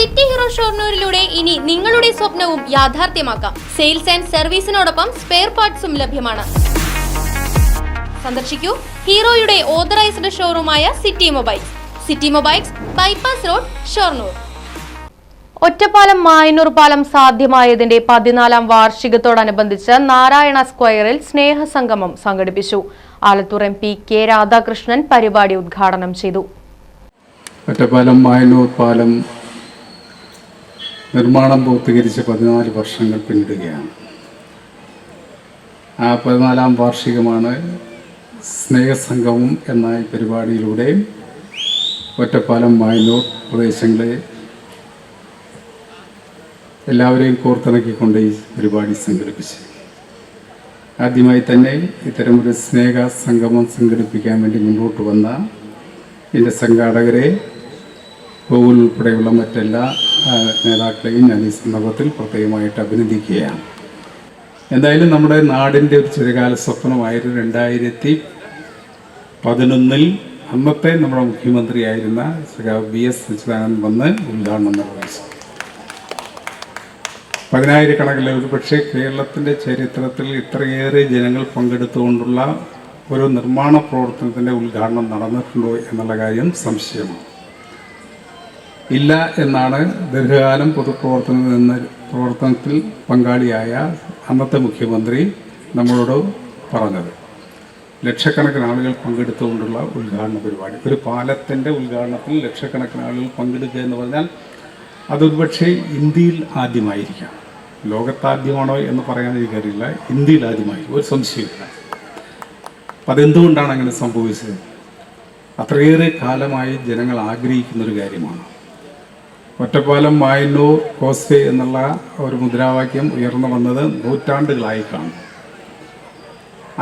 City hero ഷോർണൂരിലൂടെ ഇനി നിങ്ങളുടെ സ്വപ്നവും യാഥാർത്ഥ്യമാക്കാം. സെയിൽസ് ആൻഡ് സർവീസിനോടൊപ്പം സ്പെയർ പാർട്സും ലഭ്യമാണ്. സന്ദർശിക്കൂ ഹീറോയുടെ authorised ഷോറൂമായ City Mobiles. City Mobiles bypass road Shoranur. Ottapalam Mayannur പാലം സാധ്യമായതിന്റെ പതിനാലാം വാർഷികത്തോടനുബന്ധിച്ച് നാരായണ സ്ക്വയറിൽ സ്നേഹസംഗമം സംഘടിപ്പിച്ചു. Alathur M P K Radhakrishnan പരിപാടി ഉദ്ഘാടനം ചെയ്തു. ഒറ്റപ്പാലം മായന്നൂർ പാലം നിർമ്മാണം പൂർത്തീകരിച്ച് പതിനാല് വർഷങ്ങൾ പിന്നിടുകയാണ്. ആ പതിനാലാം വാർഷികമാണ് സ്നേഹസംഗമം എന്ന ഈ പരിപാടിയിലൂടെ ഒറ്റപ്പാലം മായന്നൂർ പ്രദേശങ്ങളെ എല്ലാവരെയും കോർത്തിണക്കിക്കൊണ്ട് ഈ പരിപാടി സംഘടിപ്പിച്ചു. ആദ്യമായി തന്നെ ഇത്തരമൊരു സ്നേഹ സംഗമം സംഘടിപ്പിക്കാൻ വേണ്ടി മുന്നോട്ട് വന്ന ഇതിന്റെ സംഘാടകരെ ഗോകുൽ ഉൾപ്പെടെയുള്ള മറ്റെല്ലാ നേതാക്കളെയും ഞാൻ ഈ സന്ദർഭത്തിൽ പ്രത്യേകമായിട്ട് അഭിനന്ദിക്കുകയാണ്. എന്തായാലും നമ്മുടെ നാടിന്റെ ഒരു ചിരകാല സ്വപ്നമായിരുന്നു രണ്ടായിരത്തി പതിനൊന്നിൽ അന്നത്തെ നമ്മുടെ മുഖ്യമന്ത്രിയായിരുന്ന ശ്രീ ബി എസ് സച്ചിദാനന്ദൻ വന്ന് ഉദ്ഘാടനം നിർവഹിച്ചു. പതിനായിരക്കണക്കിൽ ഒരു പക്ഷേ കേരളത്തിന്റെ ചരിത്രത്തിൽ ഇത്രയേറെ ജനങ്ങൾ പങ്കെടുത്തുകൊണ്ടുള്ള ഒരു നിർമ്മാണ പ്രവർത്തനത്തിന്റെ ഉദ്ഘാടനം നടന്നിട്ടുണ്ടോ എന്നുള്ള കാര്യം സംശയമാണ്. ഇല്ല എന്നാണ് ദീർഘകാലം പൊതുപ്രവർത്തനത്തിൽ നിന്ന് പ്രവർത്തനത്തിൽ പങ്കാളിയായ അന്നത്തെ മുഖ്യമന്ത്രി നമ്മളോട് പറഞ്ഞത്. ലക്ഷക്കണക്കിന് ആളുകൾ പങ്കെടുത്തുകൊണ്ടുള്ള ഉദ്ഘാടന പരിപാടി. ഒരു പാലത്തിന്റെ ഉദ്ഘാടനത്തിൽ ലക്ഷക്കണക്കിന് ആളുകൾ പങ്കെടുക്കുക എന്ന് പറഞ്ഞാൽ അതൊരു പക്ഷേ ഇന്ത്യയിൽ ആദ്യമായിരിക്കാം. ലോകത്താദ്യമാണോ എന്ന് പറയാൻ എനിക്കറിയില്ല ഇന്ത്യയിൽ ആദ്യമായി ഒരു സംശയമില്ല അപ്പം അതെന്തുകൊണ്ടാണ് അങ്ങനെ സംഭവിച്ചത്? അത്രയേറെ കാലമായി ജനങ്ങൾ ആഗ്രഹിക്കുന്നൊരു കാര്യമാണ്. ഒറ്റപ്പാലം മായന്നൂർ കോസ്വേ എന്നുള്ള ഒരു മുദ്രാവാക്യം ഉയർന്നു വന്നത് നൂറ്റാണ്ടുകളായി കാണും.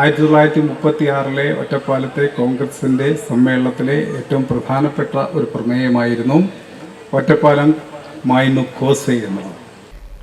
ആയിരത്തി തൊള്ളായിരത്തി മുപ്പത്തി ആറിലെ ഒറ്റപ്പാലത്തെ കോൺഗ്രസിന്റെ സമ്മേളനത്തിലെ ഏറ്റവും പ്രധാനപ്പെട്ട ഒരു പ്രമേയമായിരുന്നു ഒറ്റപ്പാലം മായന്നൂർ കോസ്വേ എന്നത്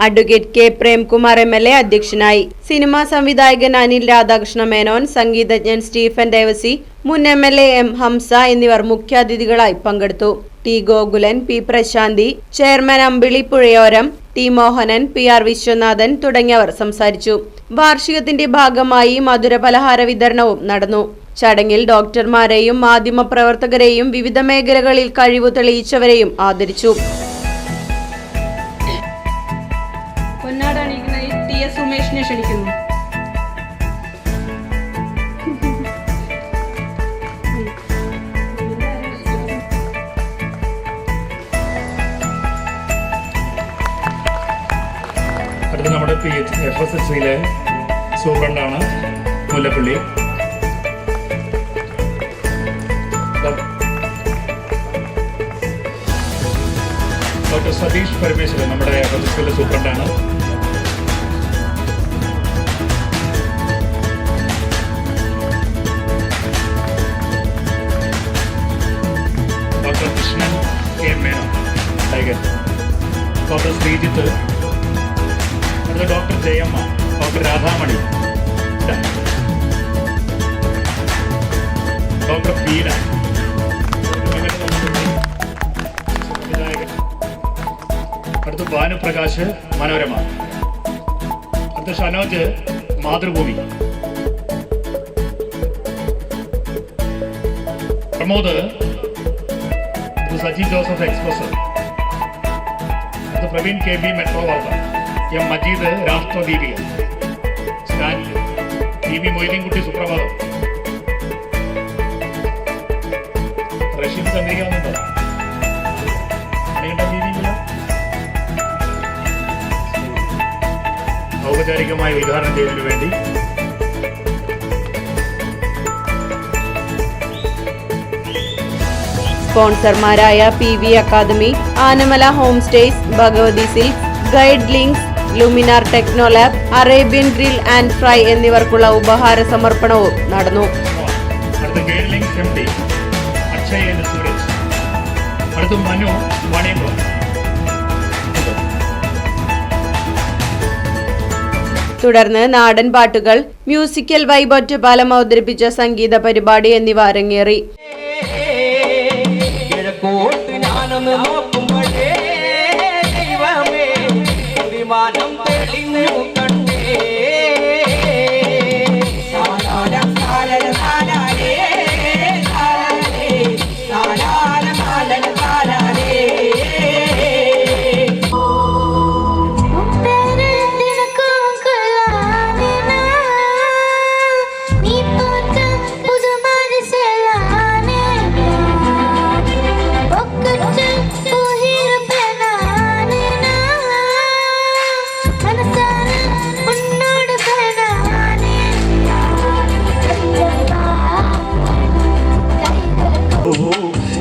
advocate K Premkumar M L A അധ്യക്ഷനായി. സിനിമാ സംവിധായകൻ അനിൽ രാധാകൃഷ്ണ മേനോൻ സംഗീതജ്ഞൻ സ്റ്റീഫൻ ദേവസി മുൻ M L A M Hamsa എന്നിവർ മുഖ്യാതിഥികളായി പങ്കെടുത്തു. T Gokulan P Prashanthi chairman Ambili പുഴയോരം T Mohanan P R Viswanathan തുടങ്ങിയവർ സംസാരിച്ചു. വാർഷികത്തിന്റെ ഭാഗമായി മധുര പലഹാര വിതരണവും നടന്നു. ചടങ്ങിൽ ഡോക്ടർമാരെയും മാധ്യമപ്രവർത്തകരെയും വിവിധ മേഖലകളിൽ കഴിവ് തെളിയിച്ചവരെയും ആദരിച്ചു. P H F S S സിയിലെ സൂപ്രണ്ടാണ് മുല്ലപ്പള്ളി. ഡോക്ടർ സതീഷ് പരമേശ്വരൻ നമ്മുടെ എഫ് എസ് എസ് സിയിലെ സൂപ്രണ്ടാണ് doctor Krishnan M Menon tiger. Doctor Sreejith അടുത്ത ഡോക്ടർ ജയമ്മ ഡോക്ടർ രാധാമണി. ഇതാ. ഡോക്ടർ പീഡ അടുത്ത് ഭാനുപ്രകാശ് മനോരമ. അടുത്ത് ഷനോജ് മാതൃഭൂമി. പ്രമോദ് ഇത് Saji Joseph Express. Praveen K B Metro Vartha M Majeed Rashtradeepika. Stanley T V Moideenkutty Suprabhatham. Russian Chandrika വന്നുണ്ടോ പണിയേണ്ട ഔപചാരികമായി ഉദ്ഘാടനം ചെയ്തതിനു വേണ്ടി. സ്പോൺസർമാരായ P V academy Anamala home stays Bhagavathi silks guide links Luminar techno lab Arabian grill and fry എന്നിവർക്കുള്ള ഉപഹാര സമർപ്പണവും നടന്നു അടുത്ത മനു തുടർന്ന് നാടൻ പാട്ടുകൾ മ്യൂസിക്കൽ വൈബ് ഒറ്റപ്പാലം അവതരിപ്പിച്ച സംഗീത പരിപാടി എന്നിവ അരങ്ങേറി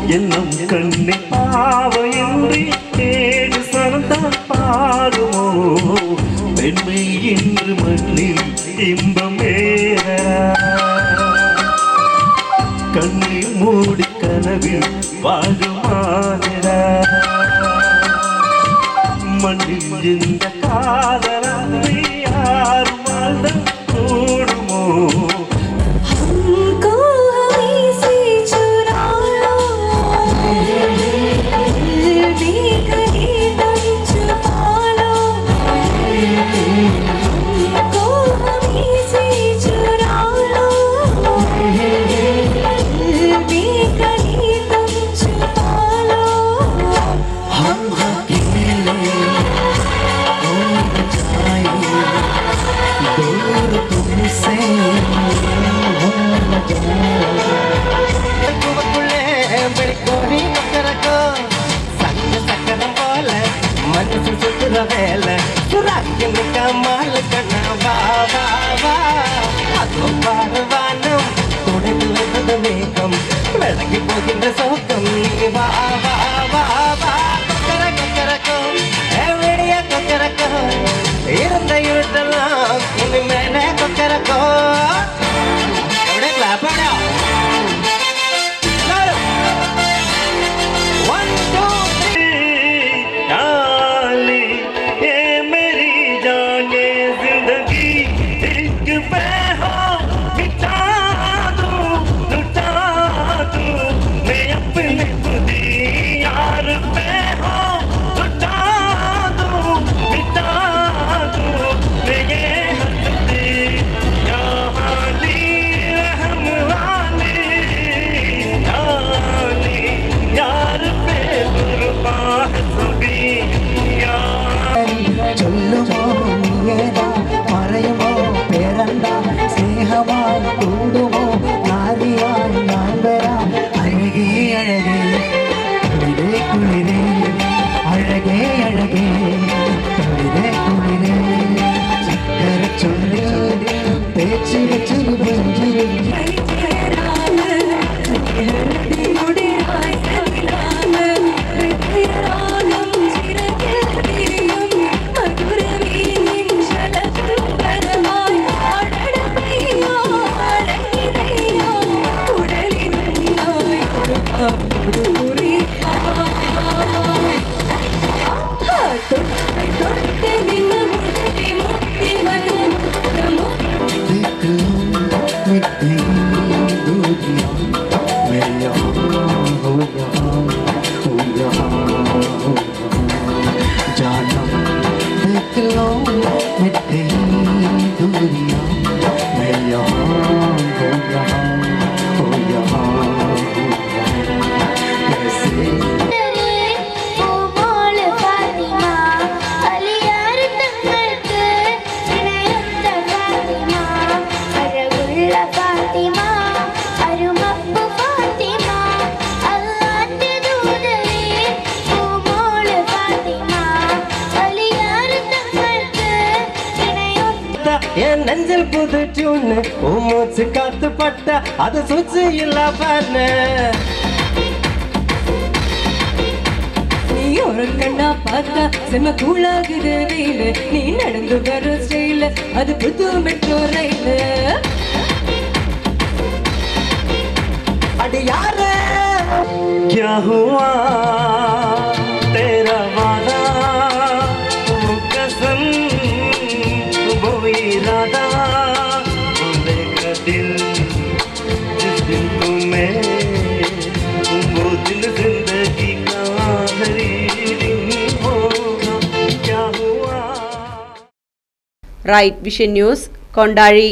என்னும் கண்ணே பாவையின்றி ஏழு சனந்தால் பாருமோ பெண்மை இன்று மண்ணில் இன்பமே கண்ணை மூடி கனவில் வாழுமான மண்ணில் இந்த காதலாமே I, I, I. என் நஞ்சல் புது உன்னு உன் மூச்சு காத்து பட்ட அது சுச்சு இல்லா பண்ணு ஒரு கண்ணா பார்த்தா செம்ம கூழாகுது வெயிலு. நீ நடந்து வர ஸ்டைல அது புது மெட்ரோ ரயிலு அடி யாரு? क्या റൈറ്റ് വിഷൻ ന്യൂസ് കൊണ്ടാഴി